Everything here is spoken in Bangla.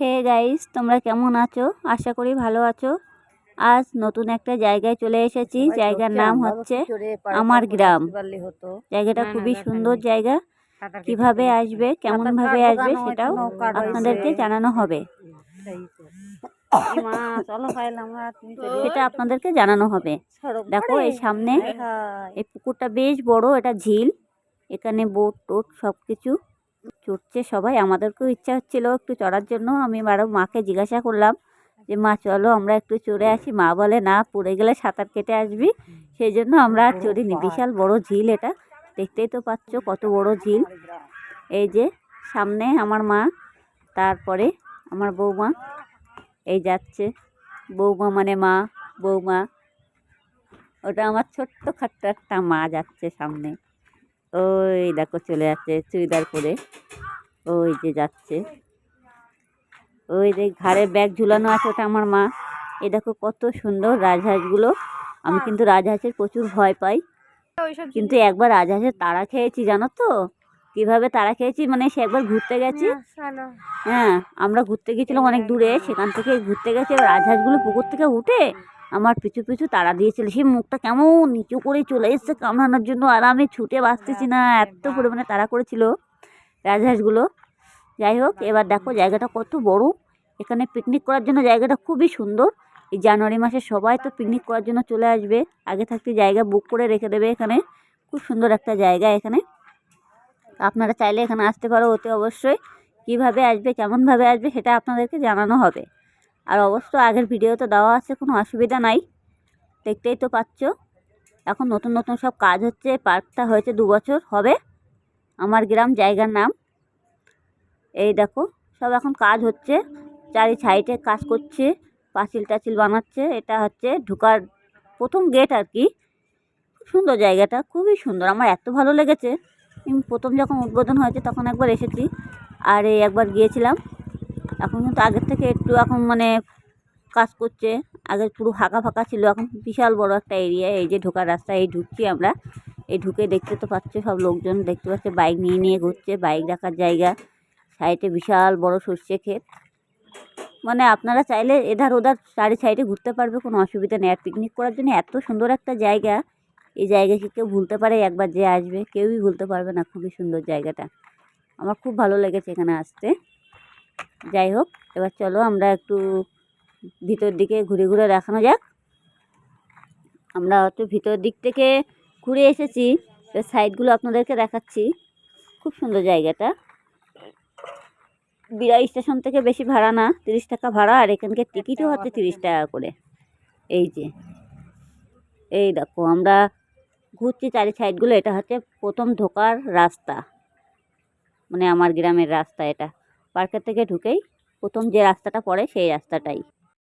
হে গাইস তোমরা কেমন আছো? আশা করি ভালো আছো। আজ নতুন একটা জায়গায় চলে এসেছি। জায়গার নাম হচ্ছে আমার গ্রাম। জায়গাটা খুবই সুন্দর জায়গা। কীভাবে আসবে কেমন ভাবে আসবে সেটাও আপনাদেরকে জানানো হবে। সেটা আপনাদেরকে জানানো হবে। দেখো এই সামনে এই পুকুরটা বেশ বড় এটা ঝিল। এখানে বোট টোট সব কিছু চড়ছে সবাই। আমাদেরকেও ইচ্ছা হচ্ছিল একটু চড়ার জন্য। আমি আরও মাকে জিজ্ঞাসা করলাম যে মা চলো আমরা একটু চড়ে আসি। মা বলে না পড়ে গেলে সাঁতার কেটে আসবি। সেই জন্য আমরা আর চড়িনি। বিশাল বড় ঝিল এটা। দেখতেই তো পাচ্ছ কত বড় ঝিল। এই যে সামনে আমার মা তারপরে আমার বৌমা। এই যাচ্ছে। বৌমা মানে মা বৌমা। ওটা আমার ছোট্ট খাট্ট একটা মা যাচ্ছে সামনে। ওই দেখো চলে যাচ্ছে চুড়িদার পরে। ওই যে যাচ্ছে। ওই যে ঘাড়ে ব্যাগ ঝুলানো আছে ওটা আমার মা। এ দেখো কত সুন্দর রাজহাঁসগুলো। আমি কিন্তু রাজহাঁসের প্রচুর ভয় পাই। কিন্তু একবার রাজহাঁসের তাড়া খেয়েছি জানো তো? কীভাবে তাড়া খেয়েছি? মানে সে একবার ঘুরতে গেছি। হ্যাঁ আমরা ঘুরতে গেছিলাম অনেক দূরে। সেখান থেকে ঘুরতে গেছি। এবার রাজহাঁসগুলো পুকুর থেকে উঠে আমার পিছু পিছু তাড়া দিয়েছিল সেই মুখটা কেমন নিচু করে চলে এসছে কামড়ানোর জন্য আর আমি ছুটে বাঁচতেছি না। এত পরিমাণে তাড়া করেছিল রাজহাঁসগুলো। যাই হোক এবার দেখো জায়গাটা কত বড়। এখানে পিকনিক করার জন্য জায়গাটা খুবই সুন্দর। এই জানুয়ারি মাসে সবাই তো পিকনিক করার জন্য চলে আসবে। আগে থাকতে জায়গা বুক করে রেখে দেবে এখানে। খুব সুন্দর একটা জায়গা এখানে। আপনারা চাইলে এখানে আসতে পারো অতি অবশ্যই। কীভাবে আসবে কেমনভাবে আসবে সেটা আপনাদেরকে জানানো হবে। আর অবশ্য আগের ভিডিও তো দেওয়া আছে, কোনো অসুবিধা নাই। দেখতেই তো পাচ্ছ। এখন নতুন নতুন সব কাজ হচ্ছে, পার্কটা হয়েছে দু বছর, হবে। আমার গ্রাম জায়গার নাম। এই দেখো, সব এখন কাজ হচ্ছে চারি সাইডে কাজ করছে, পাঁচিল টাচিল বানাচ্ছে, এটা হচ্ছে ঢুকার প্রথম গেট আর কি। খুব সুন্দর জায়গাটা, খুবই সুন্দর, আমার এত ভালো লেগেছে। প্রথম যখন উদ্বোধন হয়েছে তখন একবার এসেছি, আর এই একবার গিয়েছিলাম। এখন কিন্তু আগের থেকে একটু এখন মানে কাজ করছে। আগে পুরো ফাঁকা ফাঁকা ছিল, এখন বিশাল বড় একটা এরিয়া এই যে ঢোকার রাস্তা এই ঢুকছি আমরা। এই ঢুকে দেখতে তো পাচ্ছে, সব লোকজন দেখতে পাচ্ছে বাইক নিয়ে নিয়ে ঘুরছে বাইক রাখার জায়গা। সাইডে বিশাল বড় সর্ষে ক্ষেত। মানে আপনারা চাইলে এধার ওধার চারি সাইডে ঘুরতে পারবে, কোনো অসুবিধা নেই। আর পিকনিক করার জন্য এত সুন্দর একটা জায়গা, এই জায়গাকে কেউ ভুলতে পারে, একবার যে আসবে, কেউই ভুলতে পারবে না। খুবই সুন্দর জায়গাটা। আমার খুব ভালো লেগেছে এখানে আসতে। যাই হোক, এবার চলো আমরা একটু ভিতর দিকে ঘুরে ঘুরে দেখানো যাক। আমরা হয়তো ভিতর দিক থেকে ঘুরে এসেছি, এবার সাইডগুলো আপনাদেরকে দেখাচ্ছি। খুব সুন্দর জায়গাটা। বিরাই স্টেশন থেকে বেশি ভাড়া না, তিরিশ টাকা ভাড়া, আর এখানকার টিকিটও হচ্ছে তিরিশ টাকা করে। এই যে, এই দেখো, আমরা ঘুরছি চারি সাইডগুলো এটা হচ্ছে প্রথম ঢোকার রাস্তা। মানে আমার গ্রামের রাস্তা এটা। পার্কের থেকে ঢুকেই প্রথম যে রাস্তাটা পড়ে সেই রাস্তাটাই।